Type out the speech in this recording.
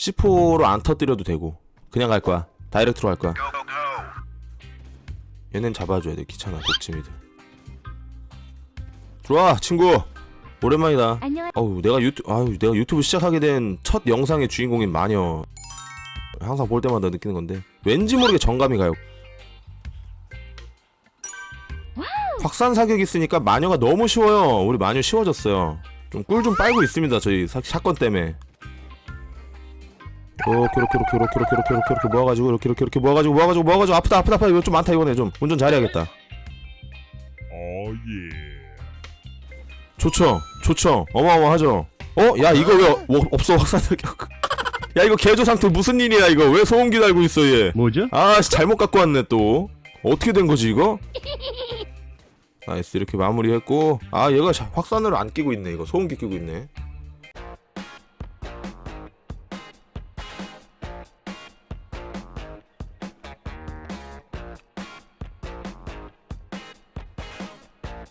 C4로 안 터뜨려도 되고 그냥 갈 거야. 다이렉트로 갈 거야. 얘는 잡아줘야 돼. 귀찮아. 독침이들. 들어와 친구. 오랜만이다. 안녕. 어우 내가 유튜 아유 내가 유튜브 시작하게 된 첫 영상의 주인공인 마녀. 항상 볼 때마다 느끼는 건데. 왠지 모르게 정감이 가요. 확산 사격 있으니까 마녀가 너무 쉬워요. 우리 마녀 쉬워졌어요. 좀 꿀좀 빨고 있습니다 저희 사, 사건 때문에 이렇게 이렇게 이렇게 이렇게 이렇게 이렇게 이렇게 이렇게 모아가지고 이렇게 이렇게 이렇게 모아가지고 모아가지고 모아가지고 아프다 아프다 아프다. 이거 좀 많다 이거네 좀. 운전 잘해야겠다. yeah. 좋죠? 좋죠? 어마어마하죠? 어? 야 이거 왜 어, 없어? 확산사격 야 이거 개조 상태 무슨 일이야 이거? 왜 소음기 달고 있어 얘? 뭐죠? 아, 씨, 잘못 갖고 왔네 또. 어떻게 된 거지 이거? 나이스. 이렇게 마무리했고. 아 얘가 자- 확산으로 안 끼고 있네 이거. 소음기 끼고 있네